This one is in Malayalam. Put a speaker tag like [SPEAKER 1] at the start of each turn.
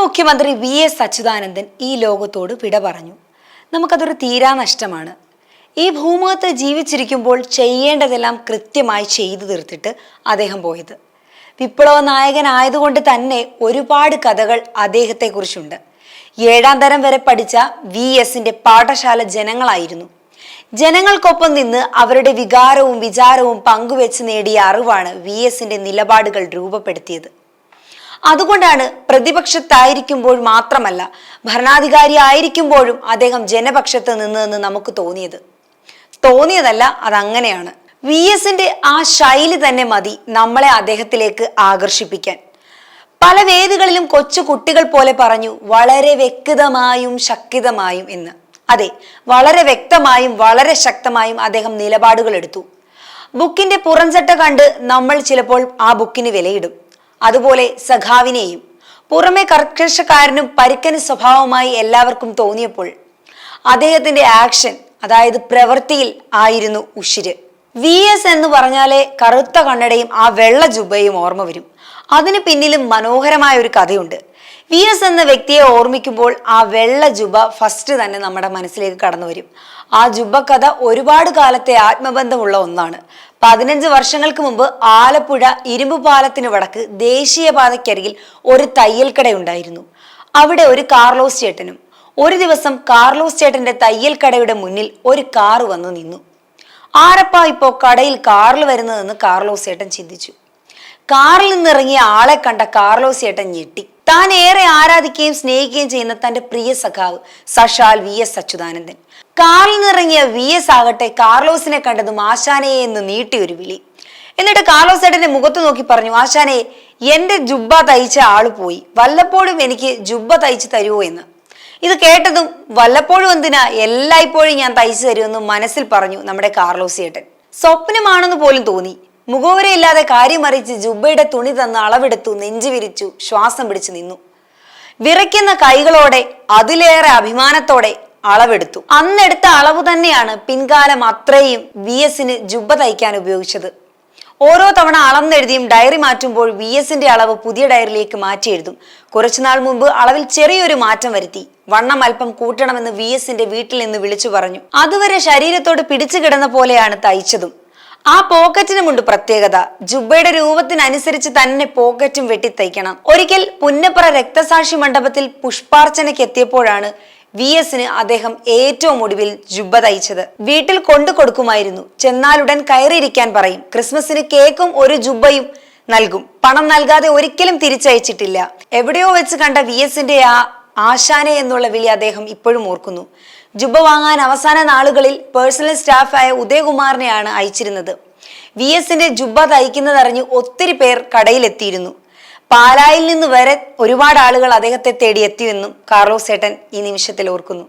[SPEAKER 1] മുഖ്യമന്ത്രി വി എസ് അച്യുതാനന്ദൻ ഈ ലോകത്തോട് വിട പറഞ്ഞു. നമുക്കതൊരു തീരാനഷ്ടമാണ് ഈ ഭൂമുഖത്ത് ജീവിച്ചിരിക്കുമ്പോൾ ചെയ്യേണ്ടതെല്ലാം കൃത്യമായി ചെയ്തു തീർത്തിട്ട് അദ്ദേഹം പോയത്. വിപ്ലവ നായകനായതുകൊണ്ട് തന്നെ ഒരുപാട് കഥകൾ അദ്ദേഹത്തെക്കുറിച്ചുണ്ട്. ഏഴാം തരം വരെ പഠിച്ച വി എസിന്റെ പാഠശാല ജനങ്ങളായിരുന്നു. ജനങ്ങൾക്കൊപ്പം നിന്ന് അവരുടെ വികാരവും വിചാരവും പങ്കുവെച്ച് നേടിയ അറിവാണ് വി എസിന്റെ നിലപാടുകൾ രൂപപ്പെടുത്തിയത്. അതുകൊണ്ടാണ് പ്രതിപക്ഷത്തായിരിക്കുമ്പോൾ മാത്രമല്ല ഭരണാധികാരി ആയിരിക്കുമ്പോഴും അദ്ദേഹം ജനപക്ഷത്ത് നിന്നതെന്ന് നമുക്ക് തോന്നിയത്. തോന്നിയതല്ല അതങ്ങനെയാണ്. വി എസിന്റെ ആ ശൈലി തന്നെ മതി നമ്മളെ അദ്ദേഹത്തിലേക്ക് ആകർഷിപ്പിക്കാൻ. പല വേദികളിലും കൊച്ചു കുട്ടികൾ പോലെ പറഞ്ഞു വളരെ വ്യക്തമായും ശക്തിതമായും എന്ന്. അതെ വളരെ വ്യക്തമായും വളരെ ശക്തമായും അദ്ദേഹം നിലപാടുകൾ എടുത്തു. ബുക്കിന്റെ പുറംചട്ട കണ്ട് നമ്മൾ ചിലപ്പോൾ ആ ബുക്കിന് വിലയിടും. അതുപോലെ സഖാവിനെയും. പുറമെ കർക്കശക്കാരനും പരുക്കന് സ്വഭാവമായി എല്ലാവർക്കും തോന്നിയപ്പോൾ അദ്ദേഹത്തിന്റെ ആക്ഷൻ അതായത് പ്രവൃത്തിയിൽ ആയിരുന്നു ഉഷിര് വി എസ് എന്ന് പറഞ്ഞാലേ കറുത്ത കണ്ണടയും ആ വെള്ള ജുബയും ഓർമ്മ വരും. അതിന് പിന്നിലും മനോഹരമായ ഒരു കഥയുണ്ട്. വി എസ് എന്ന വ്യക്തിയെ ഓർമ്മിക്കുമ്പോൾ ആ വെള്ള ജുബ ഫസ്റ്റ് തന്നെ നമ്മുടെ മനസ്സിലേക്ക് കടന്നു വരും ആ ജുബ കഥ ഒരുപാട് കാലത്തെ ആത്മബന്ധമുള്ള ഒന്നാണ്. പതിനഞ്ച് വർഷങ്ങൾക്ക് മുമ്പ് ആലപ്പുഴ ഇരുമ്പ് പാലത്തിന് വടക്ക് ദേശീയപാതയ്ക്കരികിൽ ഒരു തയ്യൽ കടയുണ്ടായിരുന്നു അവിടെ ഒരു കാർലോസ് ചേട്ടനും ഒരു ദിവസം കാർലോസ് ചേട്ടന്റെ തയ്യൽ കടയുടെ മുന്നിൽ ഒരു കാർ വന്നു നിന്നു. ആരപ്പാ ഇപ്പോ കടയിൽ കാറിൽ വരുന്നതെന്ന് കാർലോസ് ചേട്ടൻ ചിന്തിച്ചു. കാറിൽ നിന്നിറങ്ങിയ ആളെ കണ്ട കാർലോസ് ചേട്ടൻ ഞെട്ടി. താൻ ഏറെ ആരാധിക്കുകയും സ്നേഹിക്കുകയും ചെയ്യുന്ന തന്റെ പ്രിയ സഖാവ് സഷാൽ വി എസ് അച്യുതാനന്ദൻ. കാറിൽ നിന്നിറങ്ങിയ വി എസ് ആകട്ടെ കാർലോസിനെ കണ്ടതും ആശാനയെ എന്ന് നീട്ടി ഒരു വിളി. എന്നിട്ട് കാർലോസ് ഏട്ടന്റെ മുഖത്ത് നോക്കി പറഞ്ഞു ആശാനെ എന്റെ ജുബ്ബ തയ്ച്ച ആൾ പോയി. വല്ലപ്പോഴും എനിക്ക് ജുബ്ബ തയ്ച്ച് തരുമോ എന്ന്? ഇത് കേട്ടതും വല്ലപ്പോഴും എന്തിനാ എല്ലായ്പ്പോഴും ഞാൻ തയ്ച്ചു തരുമെന്ന് മനസ്സിൽ പറഞ്ഞു നമ്മുടെ കാർലോസ് ഏട്ടൻ. സ്വപ്നമാണെന്ന് പോലും തോന്നി. മുഖവരയില്ലാതെ കാര്യം അറിയിച്ച് ജുബ്ബയുടെ തുണി തന്ന് അളവെടുത്തു നെഞ്ചു വിരിച്ചു ശ്വാസം പിടിച്ചു നിന്നു. വിറയ്ക്കുന്ന കൈകളോടെ അതിലേറെ അഭിമാനത്തോടെ അളവെടുത്തു. അന്നെടുത്ത അളവ് തന്നെയാണ് പിൻകാലം അത്രയും വി എസിന് ജുബ്ബ തയ്ക്കാൻ ഉപയോഗിച്ചത്. ഓരോ തവണ അളന്നെഴുതിയും ഡയറി മാറ്റുമ്പോൾ വി എസിന്റെ അളവ് പുതിയ ഡയറിയിലേക്ക് മാറ്റി എഴുതും. കുറച്ചുനാൾ മുമ്പ് അളവിൽ ചെറിയൊരു മാറ്റം വരുത്തി. വണ്ണം അല്പം കൂട്ടണമെന്ന് വി എസിന്റെ വീട്ടിൽ നിന്ന് വിളിച്ചു പറഞ്ഞു. അതുവരെ ശരീരത്തോട് പിടിച്ചു കിടന്ന പോലെയാണ് തയ്ച്ചതും. ആ പോക്കറ്റിനുമുണ്ട് പ്രത്യേകത ജുബയുടെ രൂപത്തിനനുസരിച്ച് തന്നെ പോക്കറ്റും വെട്ടി തയ്ക്കണം. ഒരിക്കൽ പുന്നപ്പുറ രക്തസാക്ഷി മണ്ഡപത്തിൽ പുഷ്പാർച്ചനയ്ക്ക് എത്തിയപ്പോഴാണ് വി എസിന് അദ്ദേഹം ഏറ്റവും ഒടുവിൽ ജുബ്ബ തയ്ച്ചത്. വീട്ടിൽ കൊണ്ടു കൊടുക്കുമായിരുന്നു. ചെന്നാലുടൻ കയറിയിരിക്കാൻ പറയും. ക്രിസ്മസിന് കേക്കും ഒരു ജുബ്ബയും നൽകും. പണം നൽകാതെ ഒരിക്കലും തിരിച്ചയച്ചിട്ടില്ല. എവിടെയോ വെച്ച് കണ്ട വി എസിന്റെ ആ ആശാനെ എന്നുള്ള വിളി അദ്ദേഹം ഇപ്പോഴും ഓർക്കുന്നു. ജുബ വാങ്ങാൻ അവസാന നാളുകളിൽ പേഴ്സണൽ സ്റ്റാഫായ ഉദയകുമാറിനെയാണ് അയച്ചിരുന്നത്. വി എസിന്റെ ജുബ തയ്ക്കുന്നതറിഞ്ഞ് ഒത്തിരി പേർ കടയിലെത്തിയിരുന്നു. പാലായിൽ നിന്ന് വരെ ഒരുപാട് ആളുകൾ അദ്ദേഹത്തെ തേടി എത്തിയെന്നും കാർലോസ് ഏട്ടൻ ഈ നിമിഷത്തിൽ ഓർക്കുന്നു.